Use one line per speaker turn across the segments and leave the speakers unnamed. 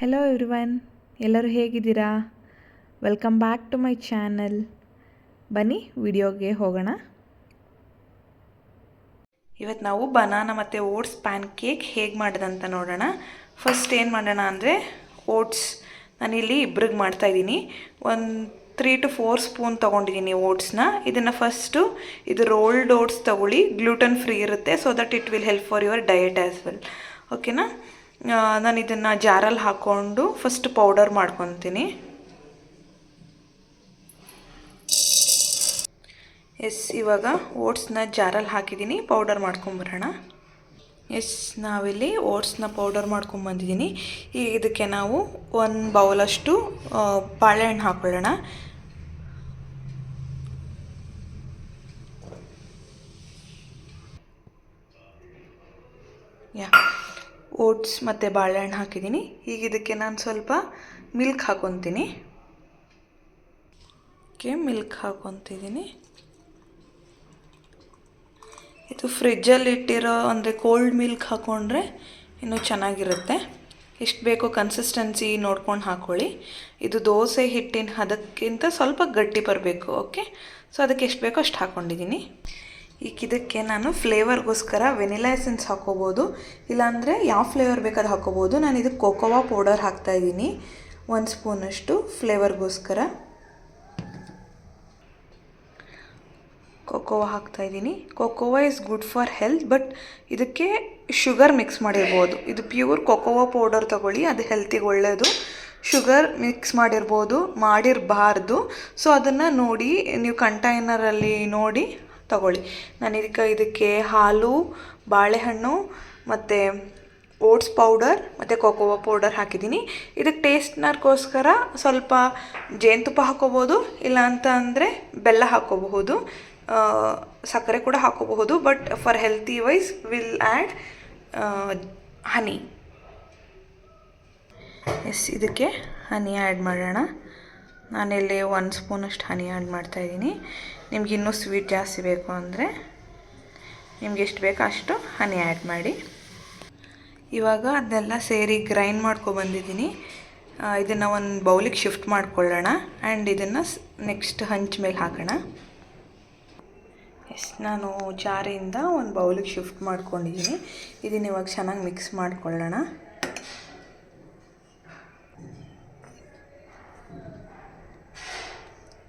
Hello everyone ಎಲ್ಲರೂ ಹೇಗಿದ್ದೀರಾ? Welcome back to my channel ಬನ್ನಿ, ವಿಡಿಯೋಗೆ ಹೋಗೋಣ. ಇವತ್ತು ನಾವು ಬನಾನಾ ಮತ್ತು ಓಟ್ಸ್ ಪ್ಯಾನ್ ಕೇಕ್ ಹೇಗೆ ಮಾಡೋದಂತ ನೋಡೋಣ. ಫಸ್ಟ್ ಏನು ಮಾಡೋಣ ಅಂದರೆ ಓಟ್ಸ್ ನಾನಿಲ್ಲಿ ಇಬ್ರಿಗೆ ಮಾಡ್ತಾಯಿದ್ದೀನಿ ಒಂದು ತ್ರೀ ಟು ಫೋರ್ ಸ್ಪೂನ್ ತೊಗೊಂಡಿದ್ದೀನಿ ಓಟ್ಸ್ನ ಇದನ್ನು ಫಸ್ಟು ಇದು ರೋಲ್ಡ್ ಓಟ್ಸ್ ತೊಗೊಳ್ಳಿ ಗ್ಲೂಟನ್ ಫ್ರೀ ಇರುತ್ತೆ so that it will help for your diet as well ಓಕೆನಾ ನಾನು ಇದನ್ನು ಜಾರಲ್ಲಿ ಹಾಕ್ಕೊಂಡು ಫಸ್ಟ್ ಪೌಡರ್ ಮಾಡ್ಕೊತೀನಿ. ಎಸ್ ಇವಾಗ ಓಟ್ಸ್ನ ಜಾರಲ್ಲಿ ಹಾಕಿದ್ದೀನಿ ಪೌಡರ್ ಮಾಡ್ಕೊಂಬರೋಣ. ಎಸ್ ನಾವಿಲ್ಲಿ ಓಟ್ಸ್ನ ಪೌಡರ್ ಮಾಡ್ಕೊಂಬಂದಿದ್ದೀನಿ. ಈಗ ಇದಕ್ಕೆ ನಾವು ಒಂದು ಬೌಲಷ್ಟು ಬಾಳೆಹಣ್ಣು ಹಾಕೊಳ್ಳೋಣ. ಯಾ ಓಟ್ಸ್ ಮತ್ತು ಬಾಳೆಹಣ್ಣು ಹಾಕಿದ್ದೀನಿ. ಈಗ ಇದಕ್ಕೆ ನಾನು ಸ್ವಲ್ಪ ಮಿಲ್ಕ್ ಹಾಕೊತೀನಿ. ಓಕೆ, ಮಿಲ್ಕ್ ಹಾಕೊತಿದ್ದೀನಿ. ಇದು ಫ್ರಿಜ್ಜಲ್ಲಿ ಇಟ್ಟಿರೋ ಅಂದರೆ ಕೋಲ್ಡ್ ಮಿಲ್ಕ್ ಹಾಕ್ಕೊಂಡ್ರೆ ಇನ್ನೂ ಚೆನ್ನಾಗಿರುತ್ತೆ. ಎಷ್ಟು ಬೇಕೋ ಕನ್ಸಿಸ್ಟೆನ್ಸಿ ನೋಡ್ಕೊಂಡು ಹಾಕ್ಕೊಳ್ಳಿ ಇದು ದೋಸೆ ಹಿಟ್ಟಿನ ಅದಕ್ಕಿಂತ ಸ್ವಲ್ಪ ಗಟ್ಟಿ ಬರಬೇಕು, ಓಕೆ? ಸೊ ಅದಕ್ಕೆ ಎಷ್ಟು ಬೇಕೋ ಅಷ್ಟು ಹಾಕ್ಕೊಂಡಿದ್ದೀನಿ ಇದಕ್ಕೆ ನಾನು ಫ್ಲೇವರ್ಗೋಸ್ಕರ ವೆನಿಲಾ ಎಸೆನ್ಸ್ ಹಾಕೋಬೋದು, ಇಲ್ಲಾಂದರೆ ಯಾವ ಫ್ಲೇವರ್ ಬೇಕಾದ್ರೂ ಹಾಕೋಬೋದು. ನಾನು ಇದಕ್ಕೆ ಕೋಕೋವಾ ಪೌಡರ್ ಹಾಕ್ತಾಯಿದ್ದೀನಿ ಒಂದು ಸ್ಪೂನಷ್ಟು ಫ್ಲೇವರ್ಗೋಸ್ಕರ. ಕೊಕೋವಾ ಹಾಕ್ತಾಯಿದ್ದೀನಿ cocoa is good for health, but ಇದಕ್ಕೆ ಶುಗರ್ ಮಿಕ್ಸ್ ಮಾಡಿರ್ಬೋದು. ಇದು ಪ್ಯೂರ್ ಕೊಕೋವಾ ಪೌಡರ್ ತೊಗೊಳ್ಳಿ, ಅದು ಹೆಲ್ತಿಗೆ ಒಳ್ಳೆಯದು ಶುಗರ್ ಮಿಕ್ಸ್ ಮಾಡಿರ್ಬೋದು, ಮಾಡಿರಬಾರ್ದು. ಸೊ ಅದನ್ನು ನೋಡಿ, ನೀವು ಕಂಟೈನರಲ್ಲಿ ನೋಡಿ ತಗೊಳ್ಳಿ. ನಾನು ಇದಕ್ಕೆ ಇದಕ್ಕೆ ಹಾಲು, ಬಾಳೆಹಣ್ಣು, ಮತ್ತು ಓಟ್ಸ್ ಪೌಡರ್, ಮತ್ತು ಕೊಕೋವಾ ಪೌಡರ್ ಹಾಕಿದ್ದೀನಿ. ಇದಕ್ಕೆ ಟೇಸ್ಟ್ನರ್ಗೋಸ್ಕರ ಸ್ವಲ್ಪ ಜೇನುತುಪ್ಪ ಹಾಕೋಬೋದು ಇಲ್ಲ ಅಂತ ಅಂದರೆ ಬೆಲ್ಲ ಹಾಕೋಬಹುದು. ಸಕ್ಕರೆ ಕೂಡ ಹಾಕೋಬಹುದು, but for healthy wise will add honey. Yes, ಇದಕ್ಕೆ ಹನಿ ಆ್ಯಡ್ ಮಾಡೋಣ. ನಾನಿಲ್ಲಿ ಒಂದು ಸ್ಪೂನಷ್ಟು ಹನಿ ಆ್ಯಡ್ ಮಾಡ್ತಾಯಿದ್ದೀನಿ ನಿಮ್ಗೆ ಇನ್ನೂ ಸ್ವೀಟ್ ಜಾಸ್ತಿ ಬೇಕು ಅಂದರೆ ನಿಮ್ಗೆ ಎಷ್ಟು ಬೇಕೋ ಅಷ್ಟು ಹನಿ ಆ್ಯಡ್ ಮಾಡಿ. ಇವಾಗ ಅದನ್ನೆಲ್ಲ ಸೇರಿ ಗ್ರೈಂಡ್ ಮಾಡ್ಕೊಬಂದಿದ್ದೀನಿ ಇದನ್ನು ಒಂದು ಬೌಲಿಗೆ ಶಿಫ್ಟ್ ಮಾಡ್ಕೊಳ್ಳೋಣ ಆ್ಯಂಡ್ ಇದನ್ನು ನೆಕ್ಸ್ಟ್ ಹಂಚ್ ಮೇಲೆ ಹಾಕೋಣ. ಎಸ್, ನಾನು ಚಾರಿಯಿಂದ ಒಂದು ಬೌಲಿಗೆ ಶಿಫ್ಟ್ ಮಾಡ್ಕೊಂಡಿದ್ದೀನಿ. ಇದನ್ನು ಇವಾಗ ಚೆನ್ನಾಗಿ ಮಿಕ್ಸ್ ಮಾಡ್ಕೊಳ್ಳೋಣ.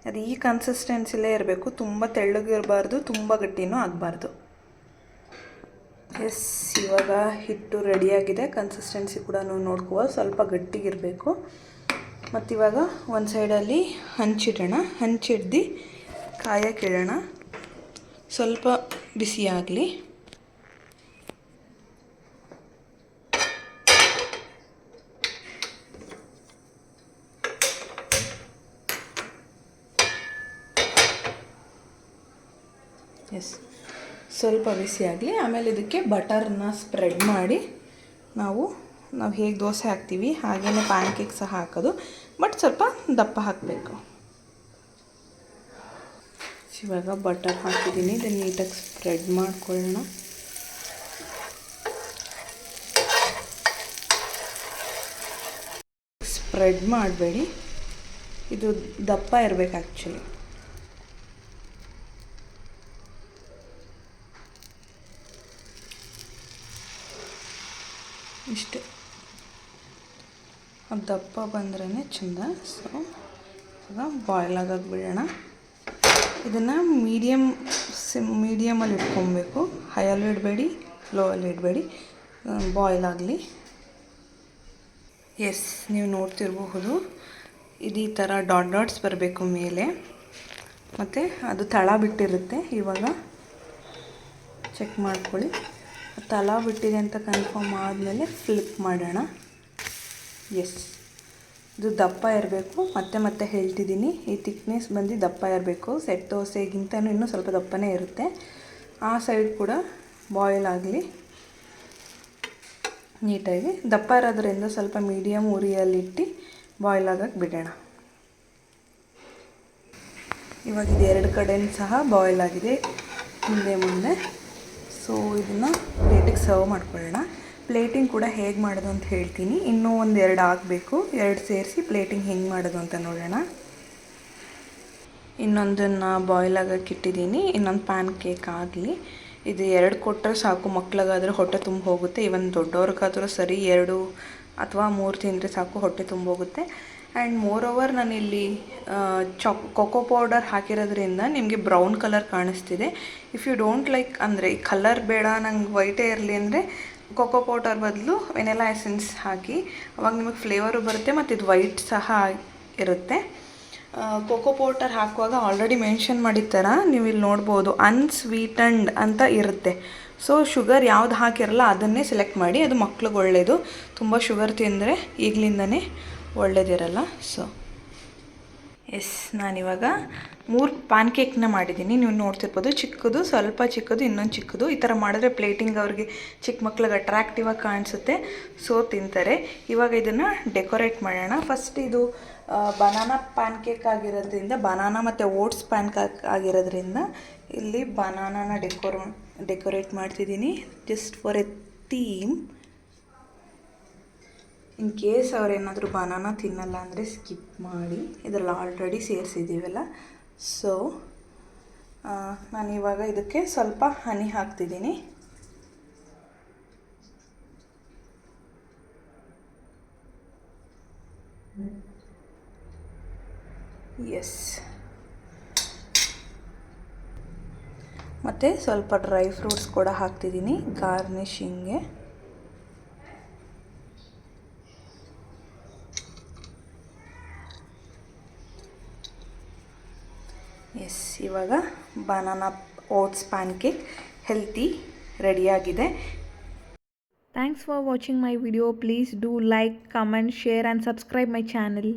ಅದು ಈ ಕನ್ಸಿಸ್ಟೆನ್ಸಿಲೇ ಇರಬೇಕು. ತುಂಬ ತೆಳ್ಳಗಿರಬಾರ್ದು, ತುಂಬ ಗಟ್ಟಿನೂ ಆಗಬಾರ್ದು. ಎಸ್ ಇವಾಗ ಹಿಟ್ಟು ರೆಡಿಯಾಗಿದೆ ಕನ್ಸಿಸ್ಟೆನ್ಸಿ ಕೂಡ ನೋಡ್ಕೋ ಸ್ವಲ್ಪ ಗಟ್ಟಿಗಿರಬೇಕು. ಮತ್ತು ಇವಾಗ ಒಂದು ಸೈಡಲ್ಲಿ ಹಂಚಿಡೋಣ. ಹಂಚಿಡ್ದು ಕಾಯಕ್ಕಿಡೋಣ ಸ್ವಲ್ಪ ಬಿಸಿ ಎಸ್ ಸ್ವಲ್ಪ ಬಿಸಿ ಆಗಲಿ, ಆಮೇಲೆ ಇದಕ್ಕೆ ಬಟರ್ನ ಸ್ಪ್ರೆಡ್ ಮಾಡಿ ನಾವು ನಾವು ಹೇಗೆ ದೋಸೆ ಹಾಕ್ತೀವಿ ಹಾಗೆಯೇ ಪ್ಯಾನ್ ಕೇಕ್ ಸಹ ಹಾಕೋದು ಬಟ್ ಸ್ವಲ್ಪ ದಪ್ಪ ಹಾಕಬೇಕು. ಇವಾಗ ಬಟರ್ ಹಾಕಿದ್ದೀನಿ, ಇದನ್ನು ನೀಟಾಗಿ ಸ್ಪ್ರೆಡ್ ಮಾಡ್ಕೊಳ್ಳೋಣ. ಸ್ಪ್ರೆಡ್ ಮಾಡಬೇಡಿ. ಇದು ದಪ್ಪ ಇರಬೇಕು ಆ್ಯಕ್ಚುಲಿ ಇಷ್ಟೇ. ಅದು ದಪ್ಪ ಬಂದ್ರೇ ಚೆಂದ. ಸೊ ಇವಾಗ ಬಾಯ್ಲ್ ಆಗೋಕ್ಕೆ ಬಿಡೋಣ ಇದನ್ನು ಮೀಡಿಯಮ್ ಸಿಮ್ ಮೀಡಿಯಮಲ್ಲಿ ಇಟ್ಕೊಬೇಕು. ಹೈಯಲ್ಲೂ ಇಡಬೇಡಿ ಲೋಯಲ್ಲಿ ಇಡಬೇಡಿ. ಬಾಯ್ಲ್ ಆಗಲಿ. ಎಸ್ ನೀವು ನೋಡ್ತಿರಬಹುದು. ಇದು ಈ ಥರ ಡಾಟ್ ಡಾಟ್ಸ್ ಬರಬೇಕು ಮೇಲೆ. ಮತ್ತು ಅದು ತಳ ಬಿಟ್ಟಿರುತ್ತೆ. ಇವಾಗ ಚೆಕ್ ಮಾಡ್ಕೊಳ್ಳಿ. ತಳ ಬಿಟ್ಟಿದೆ ಅಂತ ಕನ್ಫರ್ಮ್ ಆದಮೇಲೆ ಫ್ಲಿಪ್ ಮಾಡೋಣ. ಎಸ್ ಇದು ದಪ್ಪ ಇರಬೇಕು. ಮತ್ತೆ ಮತ್ತೆ ಹೇಳ್ತಿದ್ದೀನಿ. ಈ ತಿಕ್ನೆಸ್ ಬಂದು ದಪ್ಪ ಇರಬೇಕು. ಸೆಟ್ ದೋಸೆಗಿಂತನೂ ಇನ್ನೂ ಸ್ವಲ್ಪ ದಪ್ಪನೇ ಇರುತ್ತೆ. ಆ ಸೈಡ್ ಕೂಡ ಬಾಯ್ಲ್ ಆಗಲಿ. ನೀಟಾಗಿ. ದಪ್ಪ ಇರೋದ್ರಿಂದ ಸ್ವಲ್ಪ ಮೀಡಿಯಮ್ ಉರಿಯಲ್ಲಿಟ್ಟು ಬಾಯ್ಲ್ ಆಗೋಕ್ಕೆ ಬಿಡೋಣ. ಇವಾಗ ಇದು ಎರಡು ಕಡೆಯೂ ಸಹ ಬಾಯ್ಲ್ ಆಗಿದೆ. ಮುಂದೆ ಮುಂದೆ. ಸೊ ಇದನ್ನು ಪ್ಲೇಟಿಗೆ ಸರ್ವ್ ಮಾಡ್ಕೊಳ್ಳೋಣ. ಪ್ಲೇಟಿಂಗ್ ಕೂಡ ಹೇಗೆ ಮಾಡೋದು ಅಂತ ಹೇಳ್ತೀನಿ. ಇನ್ನೂ ಒಂದು ಎರಡು ಆಗಬೇಕು. ಎರಡು ಸೇರಿಸಿ ಪ್ಲೇಟಿಂಗ್ ಹೆಂಗೆ ಮಾಡೋದು ಅಂತ ನೋಡೋಣ. ಇನ್ನೊಂದನ್ನು ಬಾಯ್ಲ್ ಆಗಕ್ಕೆ ಇಟ್ಟಿದ್ದೀನಿ. ಇನ್ನೊಂದು ಪ್ಯಾನ್ ಕೇಕ್ ಆಗಲಿ. ಇದು ಎರಡು ಕೊಟ್ಟರೆ ಸಾಕು. ಮಕ್ಳಿಗಾದ್ರೆ ಹೊಟ್ಟೆ ತುಂಬ ಹೋಗುತ್ತೆ. ಇವನ್ ದೊಡ್ಡವ್ರಿಗಾದ್ರೂ ಸರಿ ಎರಡು ಅಥವಾ ಮೂರು ತಿಂದರೆ ಸಾಕು ಹೊಟ್ಟೆ ತುಂಬೋಗುತ್ತೆ. ಆ್ಯಂಡ್ ಮೋರ್ ಓವರ್ ನಾನಿಲ್ಲಿ ಚಾಕ್ ಕೊಕೋ ಪೌಡರ್ ಹಾಕಿರೋದ್ರಿಂದ ನಿಮಗೆ ಬ್ರೌನ್ ಕಲರ್ ಕಾಣಿಸ್ತಿದೆ. ಇಫ್ ಯು ಡೋಂಟ್ ಲೈಕ್ ಅಂದರೆ ಈ ಕಲರ್ ಬೇಡ, ನಂಗೆ ವೈಟೇ ಇರಲಿ ಅಂದರೆ ಕೊಕೋ ಪೌಡರ್ ಬದಲು ವೆನಿಲಾ ಎಸೆನ್ಸ್ ಹಾಕಿ, ಅವಾಗ ನಿಮಗೆ ಫ್ಲೇವರು ಬರುತ್ತೆ ಮತ್ತು ಇದು ವೈಟ್ ಸಹ ಇರುತ್ತೆ. ಕೋಕೋ ಪೌಡರ್ ಹಾಕುವಾಗ ಆಲ್ರೆಡಿ ಮೆನ್ಷನ್ ಮಾಡಿದ ಥರ ನೀವು ಇಲ್ಲಿ ನೋಡ್ಬೋದು ಅನ್ಸ್ವೀಟಂಡ್ ಅಂತ ಇರುತ್ತೆ. ಸೊ ಶುಗರ್ ಯಾವ್ದು ಹಾಕಿರಲ್ಲ ಅದನ್ನೇ ಸೆಲೆಕ್ಟ್ ಮಾಡಿ ಅದು ಮಕ್ಳಿಗೆ ಒಳ್ಳೆಯದು ತುಂಬ ಶುಗರ್ ತಿಂದರೆ ಈಗಲಿಂದನೇ ಒಳ್ಳೇದಿರಲ್ಲ. ಸೊ ಎಸ್ ನಾನಿವಾಗ ಮೂರು ಪ್ಯಾನ್ ಕೇಕ್ನ ಮಾಡಿದ್ದೀನಿ. ನೀವು ನೋಡ್ತಿರ್ಬೋದು, ಚಿಕ್ಕದು, ಸ್ವಲ್ಪ ಚಿಕ್ಕದು, ಇನ್ನೊಂದು ಚಿಕ್ಕದು. ಈ ಥರ ಮಾಡಿದ್ರೆ ಪ್ಲೇಟಿಂಗ್ ಅವ್ರಿಗೆ ಚಿಕ್ಕ ಮಕ್ಳಿಗೆ ಅಟ್ರಾಕ್ಟಿವ್ ಆಗಿ ಕಾಣಿಸುತ್ತೆ. ಸೊ ತಿಂತಾರೆ. ಇವಾಗ ಇದನ್ನು ಡೆಕೋರೇಟ್ ಮಾಡೋಣ. ಫಸ್ಟ್ ಇದು ಬನಾನಾ ಪ್ಯಾನ್ ಕೇಕ್ ಆಗಿರೋದ್ರಿಂದ ಬನಾನಾ ಮತ್ತು ಓಟ್ಸ್ ಪ್ಯಾನ್ ಕೇಕ್ ಆಗಿರೋದ್ರಿಂದ ಇಲ್ಲಿ ಬನಾನಾನ ಡೆಕೋರ್ ಡೆಕೋರೇಟ್ ಮಾಡ್ತಿದ್ದೀನಿ. Just for a theme in case ಅವರೇನಾದರೂ banana ತಿನ್ನಲ್ಲ ಅಂದರೆ ಸ್ಕಿಪ್ ಮಾಡಿ. ಇದರಲ್ಲಿ ಆಲ್ರೆಡಿ ಸೇರಿಸಿದ್ದೀವಲ್ಲ. ಸೊ ನಾನಿವಾಗ ಇದಕ್ಕೆ ಸ್ವಲ್ಪ ಹನಿ ಹಾಕ್ತಿದ್ದೀನಿ. ಎಸ್ ಮತ್ತು ಸ್ವಲ್ಪ ಡ್ರೈ ಫ್ರೂಟ್ಸ್ ಕೂಡ ಹಾಕ್ತಿದ್ದೀನಿ ಗಾರ್ನಿಶಿಂಗ್ಗೆ ಎಸ್ ಇವಾಗ banana oats pancake healthy ರೆಡಿಯಾಗಿದೆ
thanks for watching my video please do like comment share and subscribe my channel